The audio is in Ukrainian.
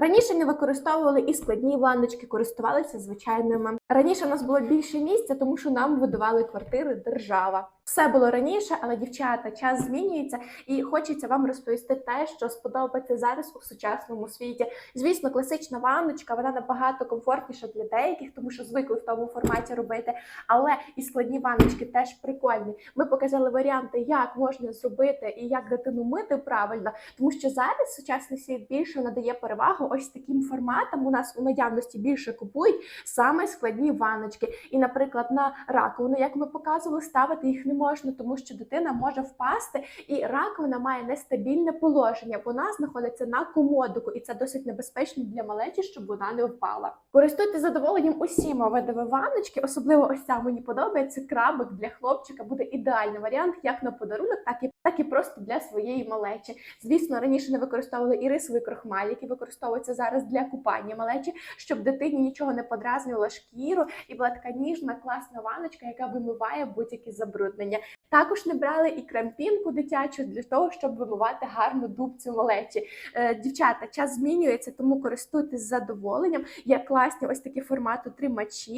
Раніше не використовували і складні ванночки, користувалися звичайними. Раніше у нас було більше місця, тому що нам видавали квартири держава. Все було раніше, але дівчата, час змінюється, і хочеться вам розповісти те, що сподобається зараз у сучасному світі. Звісно, класична ванночка, вона набагато комфортніша для деяких, тому що звикли в тому форматі робити. Але і складні ванночки теж прикольні. Ми показали варіанти, як можна зробити і як дитину мити правильно, тому що зараз сучасний світ більше надає перевагу ось таким форматам. У нас у наявності більше купують саме складні ванночки. І, наприклад, на раковину, як ми показували, ставити їх не можна, тому що дитина може впасти, і раковина має нестабільне положення. Вона знаходиться на комодику, і це досить небезпечно для малечі, щоб вона не впала. Користуйтесь задоволенням усіма видами ванночки, особливо ось ця мені подобається. Крабик для хлопчика буде ідеальний варіант, як на подарунок, так і так і просто для своєї малечі. Звісно, раніше не використовували і рисовий крохмаль, який використовується зараз для купання малечі, щоб дитині нічого не подразнювало шкіру, і була така ніжна, класна ванночка, яка вимиває будь-які забруднення. Також не брали і крампінку дитячу для того, щоб вимивати гарну дубцю малечі. Е, дівчата, час змінюється, тому користуйтесь задоволенням. Є класні ось такі формату тримачі.